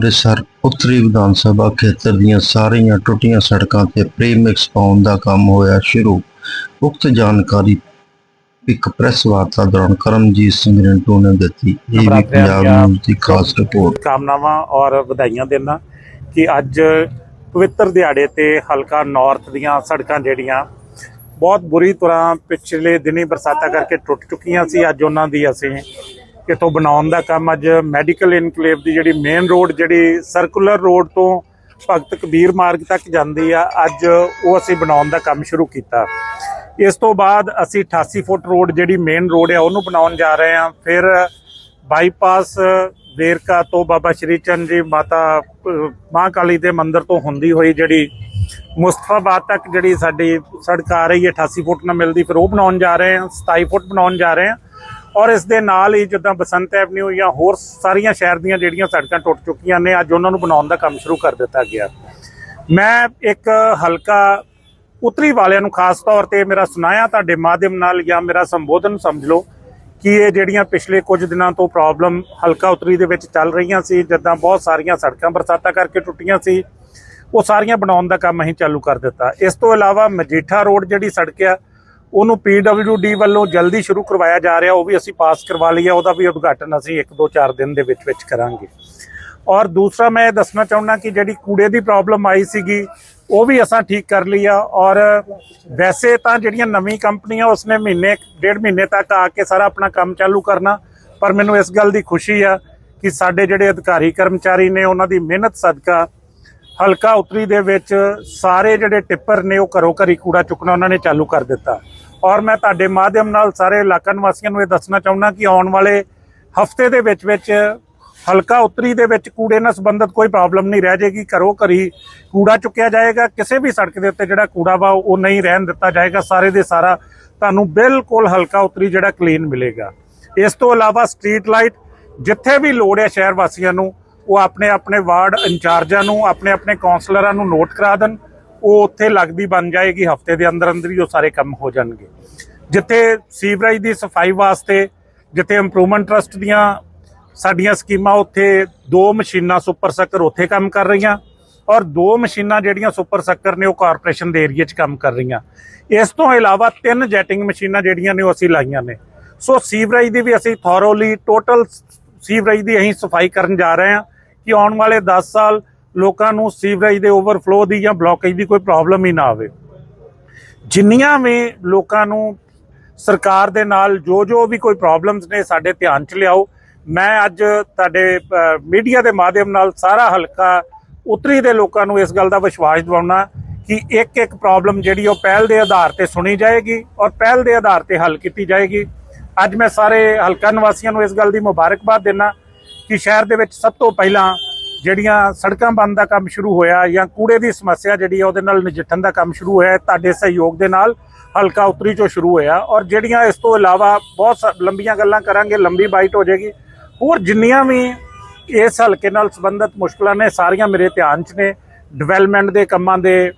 ਅੰਮ੍ਰਿਤਸਰ ਉੱਤਰੀ ਵਿਧਾਨ ਸਭਾ ਖੇਤਰ ਦੀਆਂ ਸਾਰੀਆਂ ਟੁੱਟੀਆਂ ਸੜਕਾਂ ਤੇ ਪ੍ਰੀਮਿਕਸ ਪਾਉਣ ਦਾ ਕੰਮ ਹੋਇਆ ਸ਼ੁਰੂ। ਉਕਤ ਜਾਣਕਾਰੀ ਇੱਕ ਪ੍ਰੈਸ ਵਾਰਤਾ ਦੌਰਾਨ ਕਰਮਜੀਤ ਸਿੰਘ ਰਿੰਟੂ ਨੇ ਦਿੱਤੀ। ਇਹ ਵੀ ਪੰਜਾਬ ਨਿਊਜ਼ ਦੀ ਖਾਸ ਰਿਪੋਰਟ। ਕਾਮਨਾਵਾਂ ਔਰ ਵਧਾਈਆਂ ਦੇਣਾ ਕਿ ਅੱਜ ਪਵਿੱਤਰ ਦਿਹਾੜੇ ਤੇ ਹਲਕਾ ਨਾਰਥ ਦੀਆਂ ਸੜਕਾਂ ਜਿਹੜੀਆਂ ਬਹੁਤ ਬੁਰੀ ਤਰ੍ਹਾਂ ਪਿਛਲੇ ਦਿਨੀ ਬਰਸਾਤਾਂ ਕਰਕੇ ਟੁੱਟ ਚੁੱਕੀਆਂ ਸੀ ਅੱਜ ਉਹਨਾਂ ਦੀ ਅਸੀਂ ਕਿਤੋਂ ਬਣਾਉਣ ਦਾ ਕੰਮ ਅੱਜ ਮੈਡੀਕਲ ਇਨਕਲੇਵ ਦੀ ਜਿਹੜੀ ਮੇਨ ਰੋਡ ਜਿਹੜੀ ਸਰਕੂਲਰ ਰੋਡ ਤੋਂ ਭਗਤ ਕਬੀਰ ਮਾਰਗ ਤੱਕ ਜਾਂਦੀ ਆ ਅੱਜ ਉਹ ਅਸੀਂ ਬਣਾਉਣ ਦਾ ਕੰਮ ਸ਼ੁਰੂ ਕੀਤਾ। ਇਸ ਤੋਂ ਬਾਅਦ ਅਸੀਂ 88 ਫੁੱਟ ਰੋਡ ਜਿਹੜੀ ਮੇਨ ਰੋਡ ਆ ਉਹਨੂੰ ਬਣਾਉਣ ਜਾ ਰਹੇ ਹਾਂ। ਫਿਰ ਬਾਈਪਾਸ ਵੇਰਕਾ ਤੋਂ ਬਾਬਾ ਸ਼੍ਰੀ ਚੰਦ ਜੀ ਮਾਤਾ ਅਹ, ਮਾਂ ਕਾਲੀ ਦੇ ਮੰਦਿਰ ਤੋਂ ਹੁੰਦੀ ਹੋਈ ਜਿਹੜੀ ਮੁਸਤਫਾਬਾਦ ਤੱਕ ਜਿਹੜੀ ਸਾਡੀ ਸੜਕ ਆ ਰਹੀ ਹੈ 88 ਫੁੱਟ ਨਾਲ ਮਿਲਦੀ ਫਿਰ ਉਹ ਬਣਾਉਣ ਜਾ ਰਹੇ ਹਾਂ 27 ਫੁੱਟ ਬਣਾਉਣ ਜਾ ਰਹੇ ਹਾਂ। ਔਰ ਇਸ ਦੇ ਨਾਲ ਹੀ ਜਿੱਦਾਂ ਬਸੰਤ ਐਵਨਿਊ ਜਾਂ ਹੋਰ ਸਾਰੀਆਂ ਸ਼ਹਿਰ ਦੀਆਂ ਜਿਹੜੀਆਂ ਸੜਕਾਂ ਟੁੱਟ ਚੁੱਕੀਆਂ ਨੇ, ਅੱਜ ਉਹਨਾਂ ਨੂੰ ਬਣਾਉਣ ਦਾ ਕੰਮ ਸ਼ੁਰੂ ਕਰ ਦਿੱਤਾ ਗਿਆ। ਮੈਂ ਇੱਕ ਹਲਕਾ ਉਤਰੀ ਵਾਲਿਆਂ ਨੂੰ ਖਾਸ ਤੌਰ ਤੇ ਮੇਰਾ ਸੁਨਾਇਆ ਤੁਹਾਡੇ ਮਾਧਿਅਮ ਨਾਲ ਜਾਂ ਮੇਰਾ ਸੰਬੋਧਨ ਸਮਝ ਲਓ ਕਿ ਇਹ ਜਿਹੜੀਆਂ ਪਿਛਲੇ ਕੁਝ ਦਿਨਾਂ ਤੋਂ ਪ੍ਰੋਬਲਮ ਹਲਕਾ ਉਤਰੀ ਦੇ ਵਿੱਚ ਚੱਲ ਰਹੀਆਂ ਸੀ, ਜਿੱਦਾਂ ਬਹੁਤ ਸਾਰੀਆਂ ਸੜਕਾਂ ਬਰਸਾਤਾਂ ਕਰਕੇ ਟੁੱਟੀਆਂ ਸੀ, ਉਹ ਸਾਰੀਆਂ ਬਣਾਉਣ ਦਾ ਕੰਮ ਅਸੀਂ ਚਾਲੂ ਕਰ ਦਿੱਤਾ। ਇਸ ਤੋਂ ਇਲਾਵਾ ਮਜੀਠਾ ਰੋਡ ਜਿਹੜੀ ਸੜਕ ਆ ਉਹਨੂੰ ਡੀ ਵੱਲੋਂ ਜਲਦੀ ਸ਼ੁਰੂ ਕਰਵਾਇਆ ਜਾ ਰਿਹਾ, ਉਹ ਵੀ ਅਸੀਂ ਪਾਸ ਕਰਵਾ ਲਈ ਆ, ਉਹਦਾ ਵੀ ਉਦਘਾਟਨ ਅਸੀਂ 1 2 4 ਦਿਨ ਦੇ ਵਿੱਚ ਵਿੱਚ ਕਰਾਂਗੇ। ਔਰ ਦੂਸਰਾ ਮੈਂ ਇਹ ਦੱਸਣਾ ਚਾਹੁੰਦਾ ਕਿ ਜਿਹੜੀ ਕੂੜੇ ਦੀ ਪ੍ਰੋਬਲਮ ਆਈ ਸੀਗੀ, ਉਹ ਵੀ ਅਸਾਂ ਠੀਕ ਕਰ ਲਈ ਆ, ਔਰ ਵੈਸੇ ਤਾਂ ਜਿਹੜੀਆਂ ਨਵੀਂ ਕੰਪਨੀਆਂ ਉਸਨੇ ਮਹੀਨੇ, ਡੇਢ ਮਹੀਨੇ ਤੱਕ ਆ ਕੇ ਸਾਰਾ ਆਪਣਾ ਕੰਮ ਚਾਲੂ ਕਰਨਾ, ਪਰ ਮੈਨੂੰ ਇਸ ਗੱਲ ਦੀ ਖੁਸ਼ੀ ਆ ਕਿ ਸਾਡੇ ਜਿਹੜੇ ਅਧਿਕਾਰੀ ਕਰਮਚਾਰੀ ਨੇ, ਉਹਨਾਂ ਦੀ ਮਿਹਨਤ ਸਦਕਾ ਹਲਕਾ ਉਤਰੀ ਦੇ ਵਿੱਚ ਸਾਰੇ ਜਿਹੜੇ ਟਿੱਪਰ ਨੇ, ਉਹ ਘਰੋਂ ਘਰੀ ਕੂੜਾ ਚੁੱਕਣਾ ਉਹਨਾਂ ਨੇ ਚਾਲੂ ਕਰ ਦਿੱਤਾ। ਔਰ ਮੈਂ ਤੁਹਾਡੇ ਮਾਧਿਅਮ ਨਾਲ ਸਾਰੇ ਇਲਾਕਾ ਨਿਵਾਸੀਆਂ ਨੂੰ ਇਹ ਦੱਸਣਾ ਚਾਹੁੰਦਾ ਕਿ ਆਉਣ ਵਾਲੇ ਹਫ਼ਤੇ ਦੇ ਵਿੱਚ ਵਿੱਚ ਹਲਕਾ ਉਤਰੀ ਦੇ ਵਿੱਚ ਕੂੜੇ ਨਾਲ ਸੰਬੰਧਿਤ ਕੋਈ ਪ੍ਰੋਬਲਮ ਨਹੀਂ ਰਹਿ ਜਾਏਗੀ, ਘਰੋਂ ਘਰੀ ਕੂੜਾ ਚੁੱਕਿਆ ਜਾਏਗਾ, ਕਿਸੇ ਵੀ ਸੜਕ ਦੇ ਉੱਤੇ ਜਿਹੜਾ ਕੂੜਾ ਵਾ ਉਹ ਨਹੀਂ ਰਹਿਣ ਦਿੱਤਾ ਜਾਏਗਾ, ਸਾਰੇ ਦੇ ਸਾਰਾ ਤੁਹਾਨੂੰ ਬਿਲਕੁਲ ਹਲਕਾ ਉਤਰੀ ਜਿਹੜਾ ਕਲੀਨ ਮਿਲੇਗਾ। ਇਸ ਤੋਂ ਇਲਾਵਾ ਸਟਰੀਟ ਲਾਈਟ ਜਿੱਥੇ ਵੀ ਲੋੜ ਹੈ ਸ਼ਹਿਰ ਵਾਸੀਆਂ ਨੂੰ, ਉਹ ਆਪਣੇ ਆਪਣੇ ਵਾਰਡ ਇੰਚਾਰਜਾਂ ਨੂੰ ਆਪਣੇ ਆਪਣੇ ਕਾਉਂਸਲਰਾਂ ਨੂੰ ਨੋਟ ਕਰਾ ਦੇਣ। ਉਹ ਉੱਥੇ ਲੱਗਦੀ ਬਣ ਜਾਏਗੀ, ਹਫ਼ਤੇ ਦੇ ਅੰਦਰ ਅੰਦਰ ਹੀ ਉਹ ਸਾਰੇ ਕੰਮ ਹੋ ਜਾਣਗੇ। ਜਿੱਥੇ ਸੀਵਰੇਜ ਦੀ ਸਫ਼ਾਈ ਵਾਸਤੇ, ਜਿੱਥੇ ਇੰਪਰੂਵਮੈਂਟ ਟਰਸਟ ਦੀਆਂ ਸਾਡੀਆਂ ਸਕੀਮਾਂ, ਉੱਥੇ ਦੋ ਮਸ਼ੀਨਾਂ ਸੁਪਰ ਸੱਕਰ ਉੱਥੇ ਕੰਮ ਕਰ ਰਹੀਆਂ ਔਰ ਦੋ ਮਸ਼ੀਨਾਂ ਜਿਹੜੀਆਂ ਸੁਪਰ ਸੱਕਰ ਨੇ ਉਹ ਕਾਰਪੋਰੇਸ਼ਨ ਦੇ ਏਰੀਆ 'ਚ ਕੰਮ ਕਰ ਰਹੀਆਂ। ਇਸ ਤੋਂ ਇਲਾਵਾ ਤਿੰਨ ਜੈਟਿੰਗ ਮਸ਼ੀਨਾਂ ਜਿਹੜੀਆਂ ਨੇ ਉਹ ਅਸੀਂ ਲਾਈਆਂ ਨੇ। ਸੋ ਸੀਵਰੇਜ ਦੀ ਵੀ ਅਸੀਂ ਥੋਰੋਲੀ ਟੋਟਲ ਸੀਵਰੇਜ ਦੀ ਅਸੀਂ ਸਫ਼ਾਈ ਕਰਨ ਜਾ ਰਹੇ ਹਾਂ ਕਿ ਆਉਣ ਵਾਲੇ 10 ਸਾਲ ਲੋਕਾਂ ਨੂੰ ਸੀਵਰੇਜ ਦੇ ਓਵਰਫਲੋ ਦੀ ਜਾਂ ਬਲੌਕੇਜ ਦੀ ਕੋਈ ਪ੍ਰੋਬਲਮ ਹੀ ਨਾ ਆਵੇ। ਜਿੰਨੀਆਂ ਵੀ ਲੋਕਾਂ ਨੂੰ ਸਰਕਾਰ ਦੇ ਨਾਲ ਜੋ ਜੋ ਵੀ ਕੋਈ ਪ੍ਰੋਬਲਮਸ ਨੇ ਸਾਡੇ ਧਿਆਨ 'ਚ ਲਿਆਓ। ਮੈਂ ਅੱਜ ਤੁਹਾਡੇ ਮੀਡੀਆ ਦੇ ਮਾਧਿਅਮ ਨਾਲ ਸਾਰਾ ਹਲਕਾ ਉਤਰੀ ਦੇ ਲੋਕਾਂ ਨੂੰ ਇਸ ਗੱਲ ਦਾ ਵਿਸ਼ਵਾਸ ਦਿਵਾਉਣਾ ਕਿ ਇੱਕ ਇੱਕ ਪ੍ਰੋਬਲਮ ਜਿਹੜੀ ਉਹ ਪਹਿਲ ਦੇ ਆਧਾਰ ਤੇ ਸੁਣੀ ਜਾਏਗੀ ਔਰ ਪਹਿਲ ਦੇ ਆਧਾਰ ਤੇ ਹੱਲ ਕੀਤੀ ਜਾਏਗੀ। ਅੱਜ ਮੈਂ ਸਾਰੇ ਹਲਕਾ ਨਿਵਾਸੀਆਂ ਨੂੰ ਇਸ ਗੱਲ ਦੀ ਮੁਬਾਰਕਬਾਦ ਦਿੰਦਾ ਕਿ ਸ਼ਹਿਰ ਦੇ ਵਿੱਚ ਸਭ ਤੋਂ ਪਹਿਲਾਂ ਜਿਹੜੀਆਂ ਸੜਕਾਂ ਬੰਦ ਦਾ ਕੰਮ ਸ਼ੁਰੂ ਹੋਇਆ ਜਾਂ ਕੂੜੇ ਦੀ ਸਮੱਸਿਆ ਜਿਹੜੀ ਆ ਉਹਦੇ ਨਾਲ ਨਜਿੱਠਣ ਦਾ ਕੰਮ ਸ਼ੁਰੂ ਹੋਇਆ ਤੁਹਾਡੇ ਸਹਿਯੋਗ ਦੇ ਨਾਲ ਹਲਕਾ ਉਤਰੀ ਚੋਂ ਸ਼ੁਰੂ ਹੋਇਆ ਔਰ ਜਿਹੜੀਆਂ ਇਸ ਤੋਂ ਇਲਾਵਾ ਬਹੁਤ ਸ- ਲੰਬੀਆਂ ਗੱਲਾਂ ਕਰਾਂਗੇ, ਲੰਬੀ ਬਾਈਟ ਹੋ ਜਾਏਗੀ। ਹੋਰ ਜਿੰਨੀਆਂ ਵੀ ਇਸ ਹਲਕੇ ਨਾਲ ਸੰਬੰਧਿਤ ਮੁਸ਼ਕਲਾਂ ਨੇ, ਸਾਰੀਆਂ ਮੇਰੇ ਧਿਆਨ 'ਚ ਨੇ। ਡਿਵੈਲਪਮੈਂਟ ਦੇ ਕੰਮਾਂ ਦੇ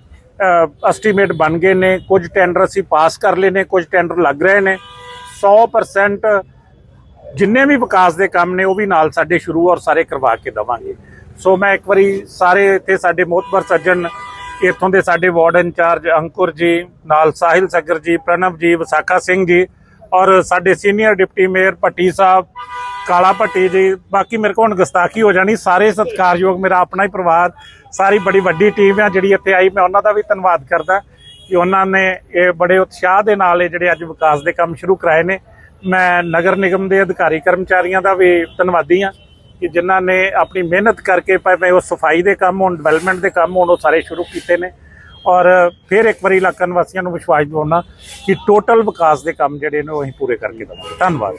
ਐਸਟੀਮੇਟ ਬਣ ਗਏ ਨੇ। ਕੁਝ ਟੈਂਡਰ ਅਸੀਂ ਪਾਸ ਕਰ ਲਏ ਨੇ, ਕੁਝ ਟੈਂਡਰ ਲੱਗ ਰਹੇ ਨੇ। 100% ਜਿੰਨੇ ਵੀ ਵਿਕਾਸ ਦੇ ਕੰਮ ਨੇ, ਉਹ ਵੀ ਨਾਲ ਸਾਡੇ ਸ਼ੁਰੂ ਔਰ ਸਾਰੇ ਕਰਵਾ ਕੇ ਦਵਾਂਗੇ। ਸੋ ਮੈਂ ਇੱਕ ਵਾਰੀ ਸਾਰੇ ਇੱਥੇ ਸਾਡੇ ਮੋਹਤਬਰ ਸੱਜਣ, ਇੱਥੋਂ ਦੇ ਸਾਡੇ ਵਾਰਡ ਇੰਚਾਰਜ ਅੰਕੁਰ ਜੀ, ਨਾਲ ਸਾਹਿਲ ਸੱਗਰ ਜੀ, ਪ੍ਰਣਵ ਜੀ, ਵਿਸਾਖਾ ਸਿੰਘ ਜੀ ਔਰ ਸਾਡੇ senior deputy mayor Bhatti Sahib, Kala Bhatti ji, ਬਾਕੀ ਮੇਰੇ ਕੋਲ ਹੁਣ ਗਸਤਾਖੀ ਹੋ ਜਾਣੀ, ਸਾਰੇ ਸਤਿਕਾਰਯੋਗ ਮੇਰਾ ਆਪਣਾ ਹੀ ਪਰਿਵਾਰ, ਸਾਰੀ ਬੜੀ ਵੱਡੀ ਟੀਮ ਆ ਜਿਹੜੀ ਇੱਥੇ ਆਈ, ਮੈਂ ਉਹਨਾਂ ਦਾ ਵੀ ਧੰਨਵਾਦ ਕਰਦਾ ਕਿ ਉਹਨਾਂ ਨੇ ਇਹ ਬੜੇ ਉਤਸ਼ਾਹ ਦੇ ਨਾਲ ਇਹ ਜਿਹੜੇ ਅੱਜ ਵਿਕਾਸ ਦੇ ਕੰਮ ਸ਼ੁਰੂ ਕਰਾਏ ਨੇ। ਮੈਂ ਨਗਰ ਨਿਗਮ ਦੇ ਅਧਿਕਾਰੀ ਕਰਮਚਾਰੀਆਂ ਦਾ ਵੀ ਧੰਨਵਾਦੀ ਹਾਂ। ਕਿ ਜਿਨ੍ਹਾਂ ਨੇ ਆਪਣੀ ਮਿਹਨਤ ਕਰਕੇ ਭਾਵੇਂ ਉਹ ਸਫ਼ਾਈ ਦੇ ਕੰਮ ਹੋਣ ਡਿਵੈਲਪਮੈਂਟ ਦੇ ਕੰਮ ਹੋਣ, ਉਹ ਸਾਰੇ ਸ਼ੁਰੂ ਕੀਤੇ ਨੇ। ਔਰ ਫਿਰ ਇੱਕ ਵਾਰੀ ਇਲਾਕਾ ਨਿਵਾਸੀਆਂ ਨੂੰ ਵਿਸ਼ਵਾਸ ਦਿਵਾਉਣਾ ਕਿ ਟੋਟਲ ਵਿਕਾਸ ਦੇ ਕੰਮ ਜਿਹੜੇ ਨੇ ਉਹ ਅਸੀਂ ਪੂਰੇ ਕਰਕੇ ਦੇਵਾਂਗੇ। ਧੰਨਵਾਦ।